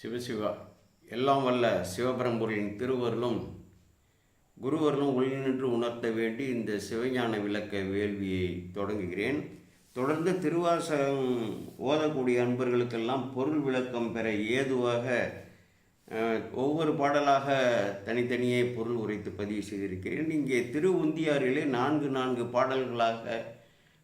சிவசிவா எல்லாம் வல்ல சிவபரம்பொருளின் திருவருளும் குருவருளும் ஒளி நின்று உணர்த்த வேண்டி இந்த சிவஞான விளக்க வேள்வியை தொடங்குகிறேன். தொடர்ந்து திருவாசகம் ஓதக்கூடிய அன்பர்களுக்கெல்லாம் பொருள் விளக்கம் பெற ஏதுவாக ஒவ்வொரு பாடலாக தனித்தனியே பொருள் உரைத்து பதிவு செய்திருக்கிறேன். இங்கே திரு உந்தியாரிலே நான்கு நான்கு பாடல்களாக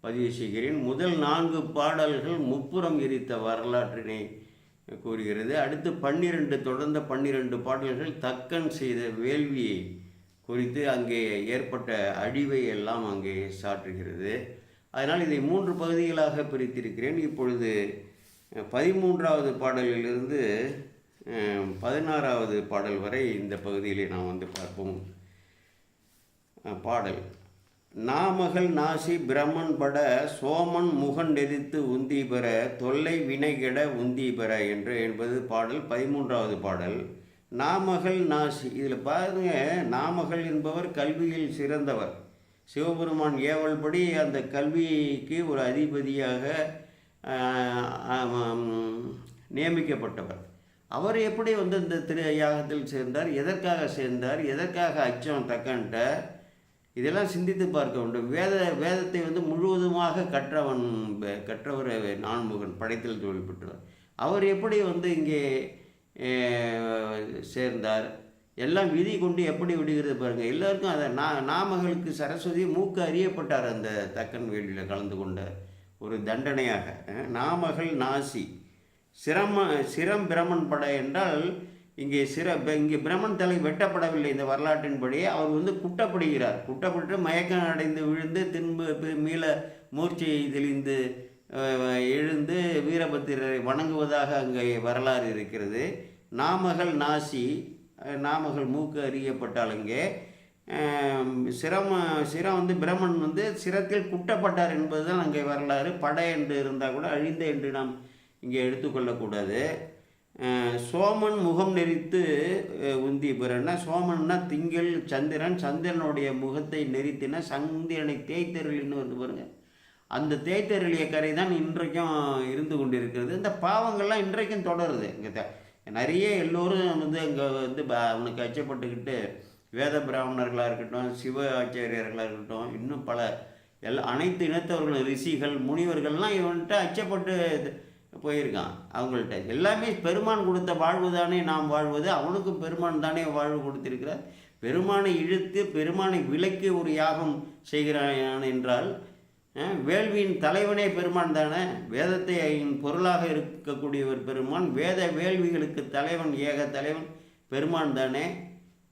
பதிவு செய்கிறேன். முதல் நான்கு பாடல்கள் முப்புறம் எரித்த வரலாற்றினை கூறுகிறது. அடுத்து பன்னிரண்டு தொடர்ந்த பன்னிரண்டு பாடல்கள் தக்கன் செய்த வேள்வியை குறித்து அங்கே ஏற்பட்ட அழிவை எல்லாம் அங்கே சாற்றுகிறது. அதனால் இதை மூன்று பகுதிகளாக பிரித்திருக்கிறேன். இப்பொழுது பதிமூன்றாவது பாடலிலிருந்து பதினாறாவது பாடல் வரை இந்த பகுதியிலே நாம் வந்து பார்ப்போம். பாடல். நாமகள் நாசி பிரமன் பட சோமன் முகன் நெறித்து உந்தி பெற தொல்லை வினைகெட உந்தி பெற என்று என்பது பாடல் பதிமூன்றாவது பாடல். நாமகள் நாசி இதில் பாருங்க நாமகள் என்பவர் கல்வியில் சிறந்தவர். சிவபெருமான் ஏவல்படி அந்த கல்விக்கு ஒரு அதிபதியாக நியமிக்கப்பட்டவர். அவர் எப்படி வந்து இந்த திரு யாகத்தில் சேர்ந்தார் எதற்காக சேர்ந்தார் எதற்காக அச்சம் தக்கன்ட்ட இதெல்லாம் சிந்தித்து பார்க்க வேண்டும். வேத வேதத்தை வந்து முழுவதுமாக கற்றவன் கற்றவர் நான்முகன் படைத்தல் தொழில் பெற்றவர். அவர் எப்படி வந்து இங்கே சேர்ந்தார்? எல்லாம் விதி கொண்டு எப்படி விடுகிறது பாருங்க. எல்லாருக்கும் அதை நா நாமகளுக்கு சரஸ்வதி மூக்கு அறியப்பட்டார் அந்த தக்கன் வேள்வியில் கலந்து கொண்ட ஒரு தண்டனையாக. நாமகள் நாசி. சிரம சிரம் பிரமன் பட என்றால் இங்கே சிற இங்கே பிரமன் தலை வெட்டப்படவில்லை இந்த வரலாற்றின்படி அவர் வந்து குட்டப்படுகிறார். குட்டப்பட்டு மயக்கம் அடைந்து விழுந்து திரும்ப மீள மூர்ச்சை தெளிந்து எழுந்து வீரபத்திரரை வணங்குவதாக அங்கே வரலாறு இருக்கிறது. நாமகள் நாசி நாமகள் மூக்கு அறியப்பட்டால் இங்கே சிரம சிரம் வந்து பிரமன் வந்து சிரத்தில் குட்டப்பட்டார் என்பதுதான் அங்கே வரலாறு. படை என்று இருந்தால் கூட அழிந்த என்று நாம் இங்கே எடுத்துக்கொள்ளக்கூடாது. சோமன் முகம் நெறித்து உந்தி பிறன்னா சோமன்னா திங்கள் சந்திரன். சந்திரனுடைய முகத்தை நெறித்தினா சந்திரனை தேய்த்தருளின்னு வந்து பாருங்க. அந்த தேய்த்தருளிய கரை தான் இன்றைக்கும் இருந்து கொண்டிருக்கிறது. இந்த பாவங்கள்லாம் இன்றைக்கும் தொடருது. இங்கே நிறைய எல்லோரும் வந்து அங்கே வந்து ப- அவனுக்கு அச்சப்பட்டுக்கிட்டு வேத பிராமணர்களாக இருக்கட்டும் சிவ ஆச்சாரியர்களாக இருக்கட்டும் இன்னும் பல எல்லா அனைத்து இனத்தவர்களும் ரிஷிகள் முனிவர்கள்லாம் இவன்கிட்ட அச்சப்பட்டு போயிருக்கான். அவங்கள்ட்ட எல்லாமே பெருமான் கொடுத்த வாழ்வு தானே நாம் வாழ்வது. அவனுக்கும் பெருமான் தானே வாழ்வு கொடுத்திருக்கிறார். பெருமானை இழுத்து பெருமானை விலக்கி ஒரு யாகம் செய்கிறான் என்றால் வேள்வியின் தலைவனே பெருமான் தானே. வேதத்தை பொருளாக இருக்கக்கூடியவர் பெருமான் வேத வேள்விகளுக்கு தலைவன் ஏக தலைவன் பெருமான் தானே.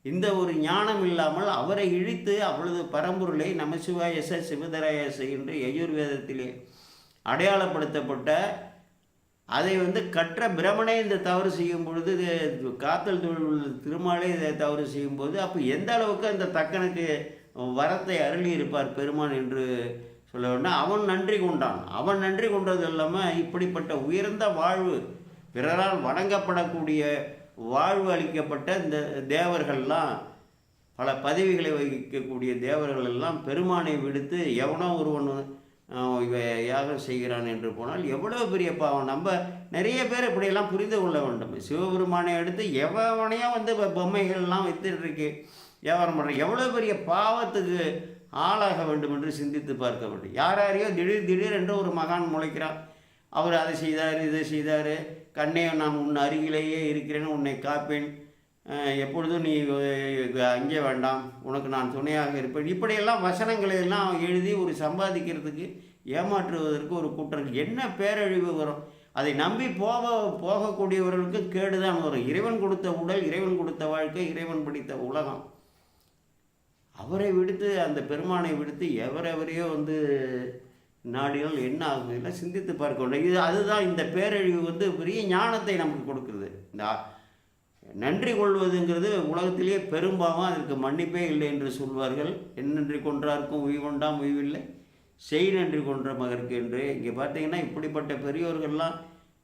இந்த ஒரு ஞானம் இல்லாமல் அவரை இழித்து அவளது பரம்பொருளை நமசிவாயச சிவதராயச என்று யஜுர்வேதத்திலே அடையாளப்படுத்தப்பட்ட அதை வந்து கற்ற பிரமனே இந்த தவறு செய்யும் பொழுது காத்தல் தொழில் திருமாலே இதை தவறு செய்யும்போது அப்போ எந்த அளவுக்கு அந்த தக்கனுக்கு வரத்தை அருளி இருப்பார் பெருமான் என்று சொல்ல வேண்டாம் அவன் நன்றி கொண்டான். அவன் நன்றி கொண்டது இல்லாமல் இப்படிப்பட்ட உயர்ந்த வாழ்வு பிறரால் வணங்கப்படக்கூடிய வாழ்வு அளிக்கப்பட்ட இந்த தேவர்கள்லாம் பல பதவிகளை வகிக்கக்கூடிய தேவர்கள் எல்லாம் பெருமானை விடுத்து எவனோ ஒருவன் யாகம் செய்கிறான் என்று போனால் எவ்வளோ பெரிய பாவம் நம்ம நிறைய பேர் இப்படியெல்லாம் புரிந்து கொள்ள வேண்டும். சிவபெருமானை எடுத்து எவனையும் வந்து பொம்மைகள்லாம் வைத்துட்டுருக்கு வியாபாரம் பண்ணுற எவ்வளோ பெரிய பாவத்துக்கு ஆளாக வேண்டும் என்று சிந்தித்து பார்க்க வேண்டும். யார் யாரையோ திடீர் திடீர் என்று ஒரு மகான் முளைக்கிறார். அவர் அதை செய்தார் இதை செய்தார். கண்ணே நான் உன் அருகிலேயே இருக்கிறேன்னு உன்னை காப்பேன். எப்பொழுதும் நீ அங்கே வேண்டாம் உனக்கு நான் துணையாக இருப்பேன். இப்படியெல்லாம் வசனங்களை எல்லாம் எழுதி ஒரு சம்பாதிக்கிறதுக்கு ஏமாற்றுவதற்கு ஒரு குற்றம் என்ன பேரழிவு வரும்? அதை நம்பி போக போகக்கூடியவர்களுக்கு கேடுதான் வரும். இறைவன் கொடுத்த உடல் இறைவன் கொடுத்த வாழ்க்கை இறைவன் படித்த உலகம். அவரை விடுத்து அந்த பெருமானை விடுத்து எவரெவரையோ வந்து நாடினால் என்ன ஆகுதுன்னா சிந்தித்து பார்க்க வேண்டும் இது அதுதான் இந்த பேரழிவு வந்து பெரிய ஞானத்தை நமக்கு கொடுக்குறது. இந்த நன்றி கொள்வதுங்கிறது உலகத்திலேயே பெரும்பாவம் அதற்கு மன்னிப்பே இல்லை என்று சொல்வார்கள். என் நன்றி கொன்றார்க்கும் உய்வொண்டாம் உய்வில்லை செய் நன்றி கொன்ற மகருக்கு என்று. இங்கே பார்த்தீங்கன்னா இப்படிப்பட்ட பெரியோர்கள்லாம்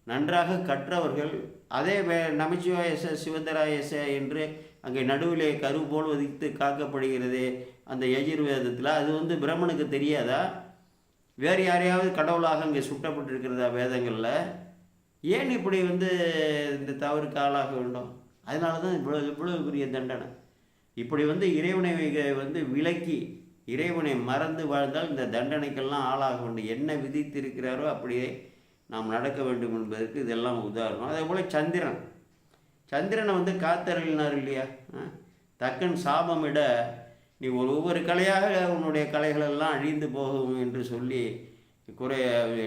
நன்றாக கற்றவர்கள். அதே வே நமச்சிவாயச சிவந்தராயச என்று அங்கே நடுவிலே கரு போல் வதித்து காக்கப்படுகிறது அந்த யஜுர்வேதத்தில். அது வந்து பிரம்மனுக்கு தெரியாதா? வேறு யாரையாவது கடவுளாக அங்கே சுட்டப்பட்டிருக்கிறதா வேதங்களில்? ஏன் இப்படி வந்து இந்த தவறுக்கு ஆளாக வேண்டும்? அதனால தான் இவ்வளோ இவ்வளவு பெரிய தண்டனை. இப்படி வந்து இறைவனை வந்து விலக்கி இறைவனை மறந்து வாழ்ந்தால் இந்த தண்டனைக்கெல்லாம் ஆளாக வேண்டும் என்ன விதித்திருக்கிறாரோ அப்படியே நாம் நடக்க வேண்டும் என்பதற்கு இதெல்லாம் உதாரணம். அதே போல் சந்திரன். சந்திரனை வந்து காத்தருளினார் இல்லையா? ஆ? தக்கன் சாபமிட நீ ஒரு ஒவ்வொரு கலையாக உன்னுடைய கலைகளெல்லாம் அழிந்து போகும் என்று சொல்லி குறை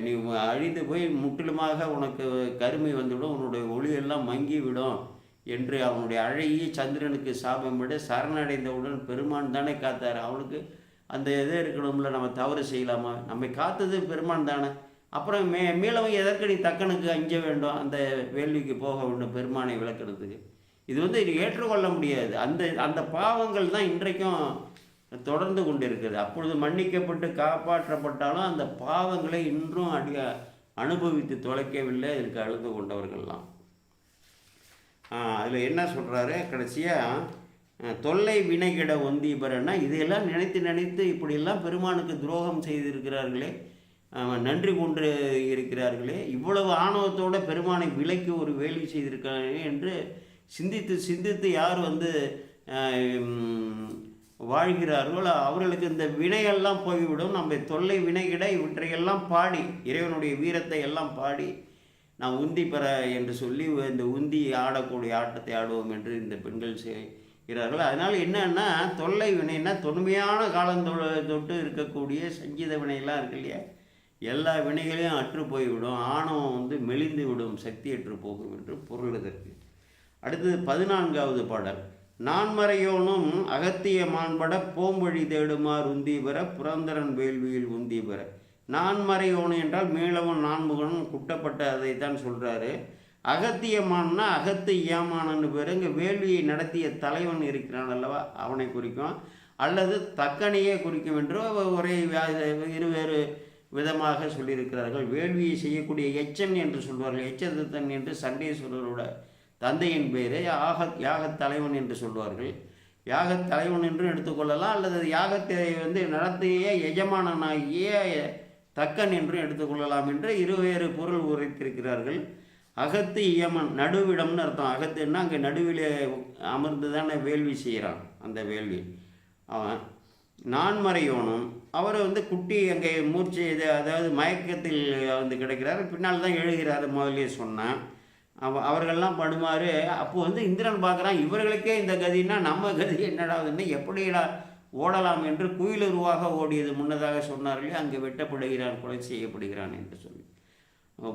நீ அழிந்து போய் முற்றிலுமாக உனக்கு கருமை வந்துவிடும் உன்னுடைய ஒளியெல்லாம் மங்கிவிடும். என்று அவனுடைய அழகிய சந்திரனுக்கு சாபமிட சரணடைந்தவுடன் பெருமான் தானே காத்தார். அவனுக்கு அந்த இது இருக்கணும்ல நம்ம தவறு செய்யலாமா? நம்மை காத்தது பெருமான் தானே. அப்புறம் மே மீளவன் எதற்கு தக்கனுக்கு அஞ்ச வேண்டும்? அந்த வேள்விக்கு போக வேண்டும் பெருமானை விளக்குறதுக்கு. இது வந்து ஏற்றுக்கொள்ள முடியாது. அந்த அந்த பாவங்கள் தான் இன்றைக்கும் தொடர்ந்து கொண்டிருக்கிறது அப்பொழுது மன்னிக்கப்பட்டு காப்பாற்றப்பட்டாலும் அந்த பாவங்களை இன்றும் அடிய அனுபவித்து தொலைக்கவில்லை இதற்கு அழுது கொண்டவர்கள்லாம். அதில் என்ன சொல்கிறாரு கடைசியாக தொல்லை வினைகிட ஒந்தீபரன்னா இதையெல்லாம் நினைத்து நினைத்து இப்படியெல்லாம் பெருமானுக்கு துரோகம் செய்திருக்கிறார்களே நன்றி கொண்டு இருக்கிறார்களே இவ்வளவு ஆணவத்தோட பெருமானை விலைக்கு ஒரு வேள்வி செய்திருக்காங்க என்று சிந்தித்து சிந்தித்து யார் வந்து வாழ்கிறார்களோ அவர்களுக்கு இந்த வினையெல்லாம் போய்விடும். நம்ம தொல்லை வினைகிட இவற்றையெல்லாம் பாடி இறைவனுடைய வீரத்தை எல்லாம் பாடி நான் உந்தி பெற என்று சொல்லி இந்த உந்தி ஆடக்கூடிய ஆட்டத்தை ஆடுவோம் என்று இந்த பெண்கள் செய்கிறார்கள். அதனால் என்னன்னா தொல்லை வினைன்னா தொன்மையான காலந்தொழ தொட்டு இருக்கக்கூடிய சங்கீத வினையெல்லாம் இருக்கு இல்லையா? எல்லா வினைகளையும் அற்று போய்விடும். ஆணவம் வந்து மெலிந்து விடும் சக்தியற்று போகும் என்று பொருள் இதற்கு. அடுத்தது பதினான்காவது பாடல். நான்மறையோனும் அகத்திய மாண்பட போம்பழி தேடுமாறு உந்தி பெற புரந்தரன் வேள்வியில் உந்தி பெற. நான்மறையோனு என்றால் மீளவன் நான்முகனும் குட்டப்பட்ட அதை தான் சொல்கிறாரு அகத்தியமானா அகத்து ஏமானன்னு பேர் இங்கே வேள்வியை நடத்திய தலைவன் இருக்கிறான் அல்லவா? அவனை குறிக்கும். அல்லது தக்கனையே குறிக்கும் என்று ஒரே இருவேறு விதமாக சொல்லியிருக்கிறார்கள். வேள்வியை செய்யக்கூடிய எச்சன் என்று சொல்வார்கள். எச்சதத்தன் என்று சண்டேஸ்வரரோட தந்தையின் பேரை யாக யாகத் தலைவன் என்று சொல்வார்கள். யாகத் தலைவன் என்றும் எடுத்துக்கொள்ளலாம். அல்லது யாகத்தை வந்து நடத்திய எஜமானனாகிய தக்கன் என்றும் எடுத்துக்கொள்ளலாம் என்று இருவேறு பொருள் உரைத்திருக்கிறார்கள். அகத்து இயமன் நடுவிடம்னு அர்த்தம். அகத்துன்னா அங்கே நடுவிலே அமர்ந்து தானே வேள்வி செய்கிறான் அந்த வேள்வி. அவன் நான்மறையோனும் அவர் வந்து குட்டி அங்கே மூர்ச்சி இது அதாவது மயக்கத்தில் வந்து கிடைக்கிறார். பின்னால் தான் எழுகிறார் முதலே சொன்னேன். அவ அவர்கள்லாம் படுமாறு அப்போது வந்து இந்திரன் பார்க்குறான் இவர்களுக்கே இந்த கதின்னா நம்ம கதி என்னடாதுன்னு எப்படிடா ஓடலாம் என்று குயிலுருவாக ஓடியது முன்னதாக சொன்னார்களே அங்கே வெட்டப்படுகிறான் கொலை செய்யப்படுகிறான் என்று சொல்லி.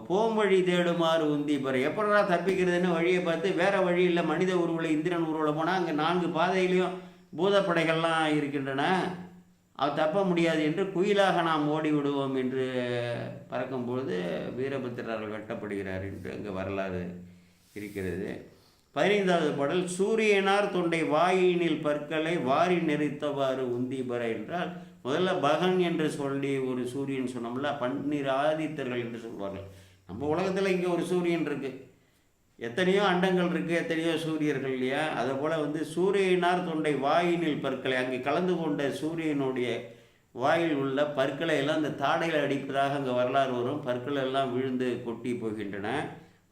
போம் வழி தேடுமாறு உந்தி பெற. எப்படா தப்பிக்கிறதுன்னு வழியை பார்த்து வேற வழி இல்லை. மனித உருவில் இந்திரன் உருவில் போனால் அங்கே நான்கு பாதையிலையும் பூதப்படைகள்லாம் இருக்கின்றன. அது தப்ப முடியாது என்று குயிலாக நாம் ஓடி விடுவோம் என்று பறக்கும்பொழுது வீரபத்திரர்கள் வெட்டப்படுகிறார் என்று அங்கே வரலாறு இருக்கிறது. பதினைந்தாவது பாடல் சூரியனார் தொண்டை வாயினில் பற்களை வாரி நெறித்தவாறு உந்தி என்றால் முதல்ல பகன் என்று சொல்லி ஒரு சூரியன் சொன்னோம்ல பன்னிரு ஆதித்தர்கள் என்று சொல்வார்கள். நம்ம உலகத்தில் இங்கே ஒரு சூரியன் இருக்குது எத்தனையோ அண்டங்கள் இருக்குது எத்தனையோ சூரியர்கள் இல்லையா? அதை போல் வந்து சூரியனார் தொண்டை வாயினில் பற்களை அங்கே கலந்து கொண்ட சூரியனுடைய வாயில் உள்ள பற்களை எல்லாம் அந்த தாடையில் அடிப்பதாக அங்கே வரலாறு வரும். பற்கள் எல்லாம் விழுந்து கொட்டி போகின்றன.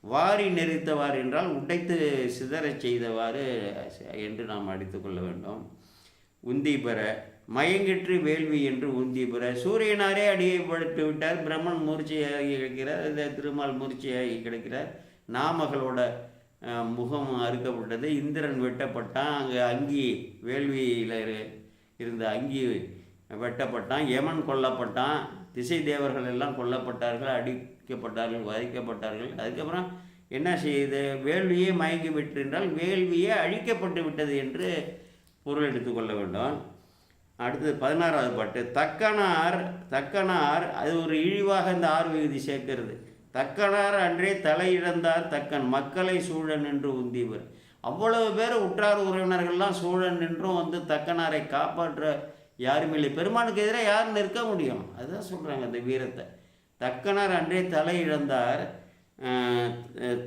வாரி நெறித்தவாறு என்றால் உடைத்து சிதறச் செய்தவாறு என்று நாம் அடித்துக்கொள்ள வேண்டும். உந்தி பெற மயங்கிற்று வேள்வி என்று உந்தி பெற சூரியனாரே அடியைப்படுத்தி விட்டார் பிரம்மன் மூர்ச்சியாகி கிடக்கிறார் இந்த திருமால் மூர்ச்சியாகி கிடக்கிறார். நாமகளோட முகம் அறுக்கப்பட்டது இந்திரன் வெட்டப்பட்டான் அங்கே அங்கி வேள்வியில் இருந்த அங்கி வெட்டப்பட்டான் யமன் கொல்லப்பட்டான் திசை தேவர்கள் எல்லாம் கொல்லப்பட்டார்கள் அடி வைக்கப்பட்டார்கள் வதைக்கப்பட்டார்கள். அதுக்கப்புறம் என்ன செய்யுது வேள்வியே மயங்கி விட்டிருந்தால் வேள்வியே அழிக்கப்பட்டு விட்டது என்று பொருள் எடுத்துக்கொள்ள வேண்டும். அடுத்தது பதினாறாவது பாட்டு. தக்கனார் தக்கனார் அது ஒரு இழிவாக இந்த ஆறு விகுதி சேர்க்கிறது. தக்கனார் அன்றே தலையிழந்தார் தக்கன் மக்களை சூழன் என்று உந்திவர் அவ்வளவு பேர் உற்றார் உறவினர்கள்லாம் சூழன் என்றும் வந்து தக்கனாரை காப்பாற்ற யாருமில்லை. பெருமானுக்கு எதிராக யார் நிற்க முடியும். அதுதான் சொல்கிறாங்க அந்த வீரத்தை. தக்கனார் அன்றே தலையிழந்தார்.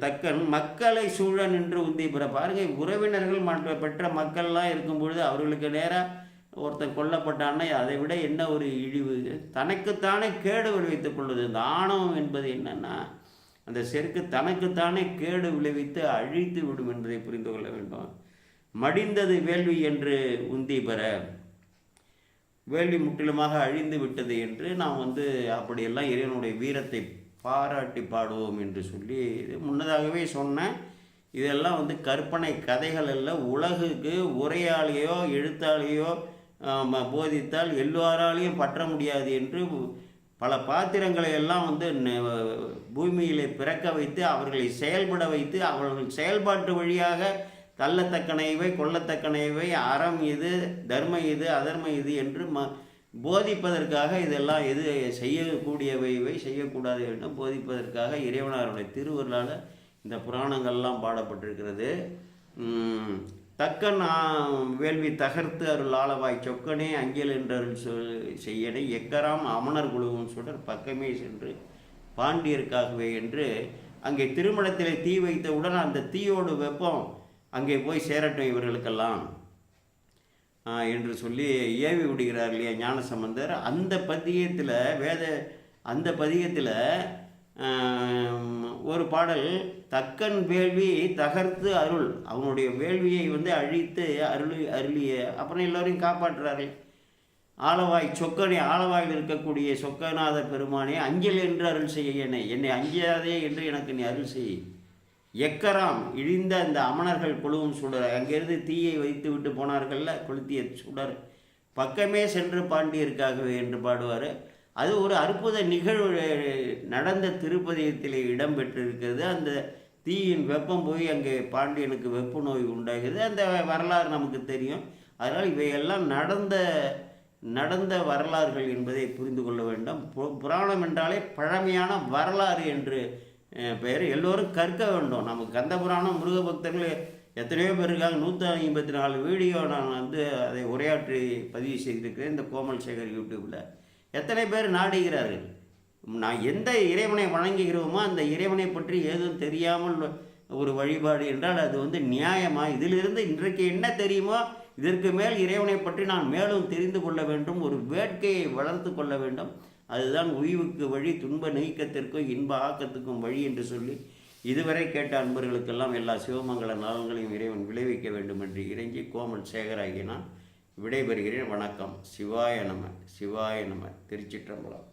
தக்கன் மக்களை சூழன் என்று உந்தி பெற பாருங்க உறவினர்கள் மற்ற பெற்ற மக்கள்லாம் இருக்கும் பொழுது அவர்களுக்கு நேராக ஒருத்தன் கொல்லப்பட்டான்னா அதை விட என்ன ஒரு இழிவு? தனக்குத்தானே கேடு விளைவித்துக் கொள்வது. இந்த ஆணவம் என்பது என்னன்னா அந்த செருக்கு தனக்குத்தானே கேடு விளைவித்து அழித்து விடும் என்பதை புரிந்து கொள்ள வேண்டும். மடிந்தது வேள்வி என்று உந்தி பெற. வேள்வி முற்றிலுமாக அழிந்து விட்டது என்று நாம் வந்து அப்படியெல்லாம் இறைவனுடைய வீரத்தை பாராட்டி பாடுவோம் என்று சொல்லி இது முன்னதாகவே சொன்னேன். இதெல்லாம் வந்து கற்பனை கதைகள் அல்ல. உலகுக்கு உரையாளியோ எழுத்தாளியோ போதித்தால் எல்லோராலையும் பற்ற முடியாது என்று பல பாத்திரங்களை எல்லாம் வந்து பூமியிலே பிறக்க வைத்து அவர்களை செயல்பட வைத்து அவர்கள் செயல்பாட்டு வழியாக தள்ளத்தக்கனைவை கொள்ளத்தக்கனைவை அறம் இது தர்ம இது அதர்ம இது என்று ம போதிப்பதற்காக இதெல்லாம் எது செய்யக்கூடியவை இவை செய்யக்கூடாது என்று போதிப்பதற்காக இறைவனாருடைய திருவருளால் இந்த புராணங்கள்லாம் பாடப்பட்டிருக்கிறது. தக்கன் வேள்வி தகர்த்து அருள் ஆளவாய் சொக்கனே அஞ்சல் என்றருள் சொல் செய்யனை எக்கராம் அமணர் குழுவும் சுடர் பக்கமே சென்று பாண்டியருக்காகவே என்று அங்கே திருமணத்திலே தீ வைத்தவுடன் அந்த தீயோடு வெப்பம் அங்கே போய் சேரட்டும் இவர்களுக்கெல்லாம். என்று சொல்லி ஏவி விடுகிறார் இல்லையா ஞானசம்பந்தர். அந்த பதியத்தில் வேத அந்த பதியத்தில் ஒரு பாடல் தக்கன் வேள்வி தகர்த்து அருள். அவனுடைய வேள்வியை வந்து அழித்து அருளி அருளிய. அப்புறம் எல்லோரையும் காப்பாற்றுறாரு. ஆலவாய் சொக்கனை ஆலவாயில் இருக்கக்கூடிய சொக்கநாத பெருமானே அஞ்சல் என்று அருள் செய்ய என்னை. என்னை அஞ்சாதே என்று எனக்கு நீ அருள் செய். எக்கராம் இழிந்த அந்த அமணர்கள் குழுவும் சுடர். அங்கிருந்து தீயை வைத்து விட்டு போனார்கள்ல கொளுத்திய சுடர். பக்கமே சென்று பாண்டியருக்காகவே என்று பாடுவார். அது ஒரு அற்புத நிகழ்வு நடந்த திருப்பதியத்தில் இடம்பெற்றிருக்கிறது அந்த தீயின் வெப்பம் போய் அங்கே பாண்டியனுக்கு வெப்ப நோய் உண்டாகிறது. அந்த வரலாறு நமக்கு தெரியும். அதனால் இவையெல்லாம் நடந்த நடந்த வரலாறுகள் என்பதை புரிந்து கொள்ள வேண்டும். பு- புராணம் என்றாலே பழமையான வரலாறு என்று பேர் எல்லோரும் கற்க வேண்டும். நமக்கு கந்த புராணம் முருக பக்தர்கள் எத்தனையோ பேர் இருக்காங்க. நூற்றி ஐம்பத்தி நாலு வீடியோ நான் வந்து அதை உரையாற்றி பதிவு செய்திருக்கிறேன் இந்த கோமல் சேகர் யூடியூப்பில் எத்தனை பேர் நாடுகிறார்கள்? நான் எந்த இறைவனை வணங்குகிறோமோ அந்த இறைவனை பற்றி ஏதும் தெரியாமல் ஒரு வழிபாடு என்றால் அது வந்து நியாயமா? இதிலிருந்து இன்றைக்கு என்ன தெரியுமோ? இதற்கு மேல் இறைவனை பற்றி நான் மேலும் தெரிந்து கொள்ள வேண்டும். ஒரு வேட்கையை வளர்த்து கொள்ள வேண்டும். அதுதான் உய்வுக்கு வழி துன்ப நீக்கத்திற்கும் இன்ப ஆக்கத்துக்கும் வழி என்று சொல்லி இதுவரை கேட்ட அன்பர்களுக்கெல்லாம் எல்லா சிவமங்கல நலன்களையும் இறைவன் விளைவிக்க வேண்டும் என்று இறைஞ்சி கோமல் சேகராகி நான் விடைபெறுகிறேன். வணக்கம். சிவாய நம. சிவாய நம. திருச்சிற்றம்பலம்.